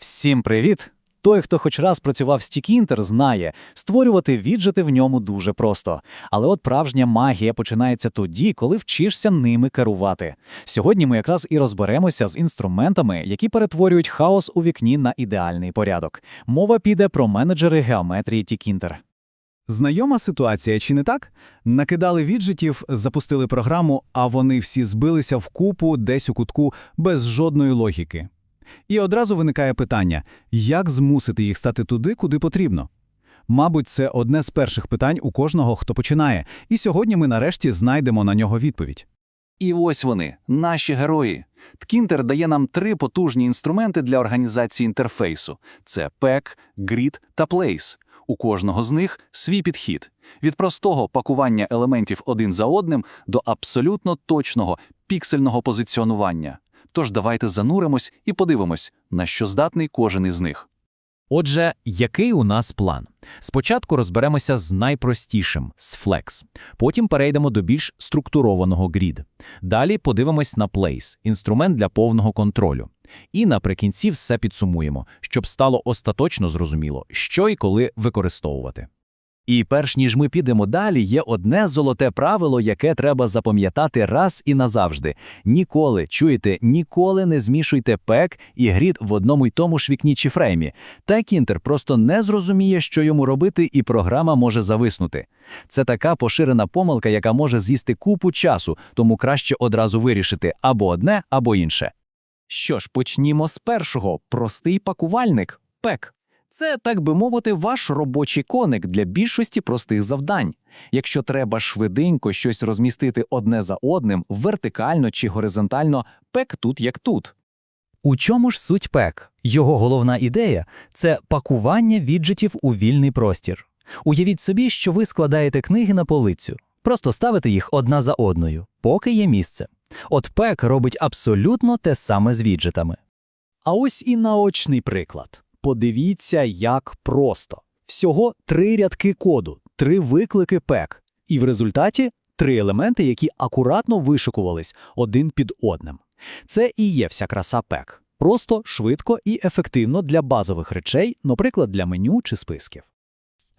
Всім привіт! Той, хто хоч раз працював з Тікінтер, знає, створювати віджити в ньому дуже просто. Але от правжня магія починається тоді, коли вчишся ними керувати. Сьогодні ми якраз і розберемося з інструментами, які перетворюють хаос у вікні на ідеальний порядок. Мова піде про менеджери геометрії Тікінтер. Знайома ситуація, чи не так? Накидали віджитів, запустили програму, а вони всі збилися в купу десь у кутку без жодної логіки. І одразу виникає питання, як змусити їх стати туди, куди потрібно? Мабуть, це одне з перших питань у кожного, хто починає, і сьогодні ми нарешті знайдемо на нього відповідь. І ось вони, наші герої. Ткінтер дає нам три потужні інструменти для організації інтерфейсу: це PEC, Grid та Place. У кожного з них свій підхід від простого пакування елементів один за одним до абсолютно точного піксельного позиціонування. Тож давайте зануримось і подивимось, на що здатний кожен із них. Отже, який у нас план? Спочатку розберемося з найпростішим з Flex. Потім перейдемо до більш структурованого Grid. Далі подивимось на Place – інструмент для повного контролю. І наприкінці все підсумуємо, щоб стало остаточно зрозуміло, що і коли використовувати. І перш ніж ми підемо далі, є одне золоте правило, яке треба запам'ятати раз і назавжди. Ніколи, чуєте, ніколи не змішуйте пек і грід в одному й тому ж вікні чи фреймі. Та кінтер просто не зрозуміє, що йому робити, і програма може зависнути. Це така поширена помилка, яка може з'їсти купу часу, тому краще одразу вирішити або одне, або інше. Що ж, почнімо з першого простий пакувальник пек. Це, так би мовити, ваш робочий коник для більшості простих завдань. Якщо треба швиденько щось розмістити одне за одним, вертикально чи горизонтально, пек тут як тут. У чому ж суть пек? Його головна ідея це пакування віджитів у вільний простір. Уявіть собі, що ви складаєте книги на полицю, просто ставите їх одна за одною, поки є місце. От пек робить абсолютно те саме з віджитами. А ось і наочний приклад. Подивіться, як просто. Всього три рядки коду, три виклики пек. І в результаті три елементи, які акуратно вишикувались один під одним. Це і є вся краса пек. Просто, швидко і ефективно для базових речей, наприклад, для меню чи списків.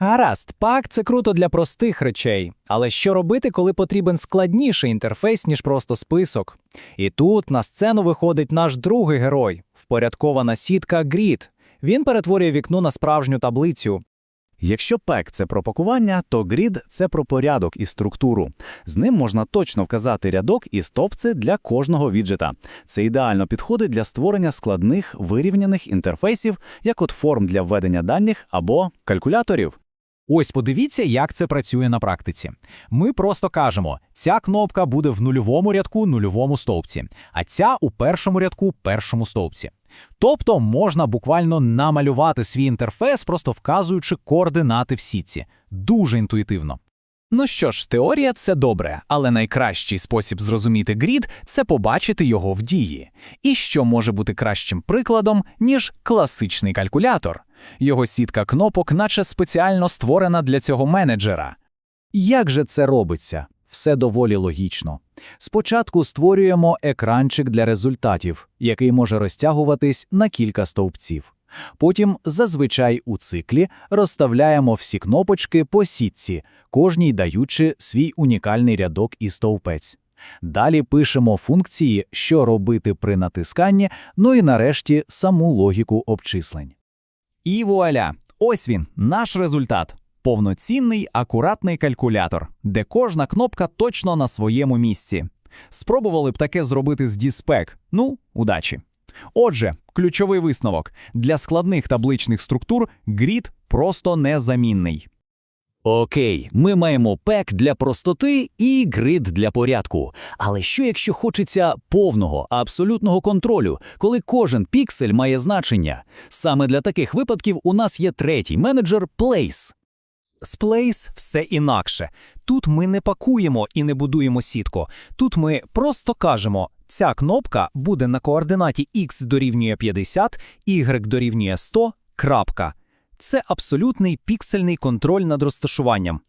Гаразд, пак це круто для простих речей, але що робити, коли потрібен складніший інтерфейс, ніж просто список? І тут на сцену виходить наш другий герой впорядкована сітка Grid. Він перетворює вікно на справжню таблицю. Якщо пек це про пакування, то грід це про порядок і структуру. З ним можна точно вказати рядок і стовпці для кожного віджета. Це ідеально підходить для створення складних вирівняних інтерфейсів, як от форм для введення даних або калькуляторів. Ось подивіться, як це працює на практиці. Ми просто кажемо, ця кнопка буде в нульовому рядку нульовому стовпці, а ця у першому рядку першому стовпці. Тобто можна буквально намалювати свій інтерфейс, просто вказуючи координати в сітці. Дуже інтуїтивно. Ну що ж, теорія це добре, але найкращий спосіб зрозуміти грід це побачити його в дії. І що може бути кращим прикладом, ніж класичний калькулятор. Його сітка кнопок, наче спеціально створена для цього менеджера. Як же це робиться? Все доволі логічно. Спочатку створюємо екранчик для результатів, який може розтягуватись на кілька стовпців. Потім, зазвичай у циклі, розставляємо всі кнопочки по сітці, кожній даючи свій унікальний рядок і стовпець. Далі пишемо функції, що робити при натисканні, ну і нарешті саму логіку обчислень. І вуаля! Ось він, наш результат. Повноцінний, акуратний калькулятор, де кожна кнопка точно на своєму місці. Спробували б таке зробити з Діспек. Ну, удачі. Отже, ключовий висновок для складних табличних структур грід просто незамінний. Окей, ми маємо пек для простоти і грид для порядку. Але що якщо хочеться повного, абсолютного контролю, коли кожен піксель має значення? Саме для таких випадків у нас є третій менеджер Place. З Place все інакше. Тут ми не пакуємо і не будуємо сітку. Тут ми просто кажемо, ця кнопка буде на координаті X дорівнює 50, Y дорівнює 100, крапка. Це абсолютний піксельний контроль над розташуванням.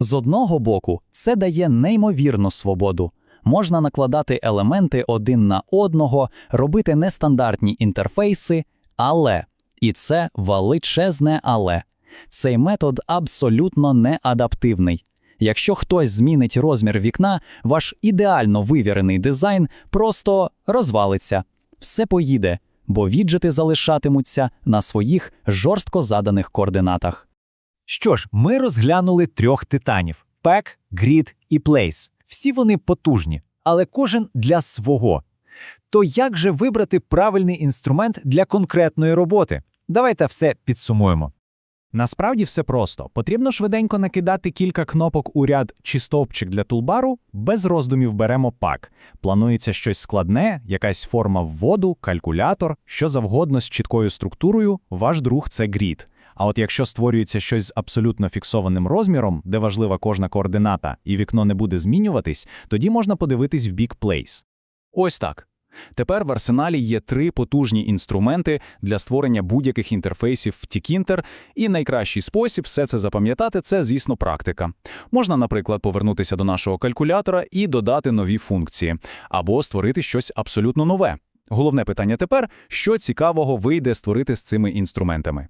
З одного боку, це дає неймовірну свободу. Можна накладати елементи один на одного, робити нестандартні інтерфейси, Але, і це величезне але. Цей метод абсолютно не адаптивний. Якщо хтось змінить розмір вікна, ваш ідеально вивірений дизайн просто розвалиться. Все поїде, бо віджити залишатимуться на своїх жорстко заданих координатах. Що ж, ми розглянули трьох титанів: Pack, Grid і Place. Всі вони потужні, але кожен для свого. То як же вибрати правильний інструмент для конкретної роботи? Давайте все підсумуємо. Насправді все просто. Потрібно швиденько накидати кілька кнопок у ряд чи стовпчик для тулбару, без роздумів беремо пак. Планується щось складне, якась форма вводу, калькулятор, що завгодно з чіткою структурою, ваш друг це грід. А от якщо створюється щось з абсолютно фіксованим розміром, де важлива кожна координата, і вікно не буде змінюватись, тоді можна подивитись в бік Place. Ось так. Тепер в арсеналі є три потужні інструменти для створення будь-яких інтерфейсів в Tkinter, і найкращий спосіб все це запам'ятати – це, звісно, практика. Можна, наприклад, повернутися до нашого калькулятора і додати нові функції, або створити щось абсолютно нове. Головне питання тепер – що цікавого вийде створити з цими інструментами.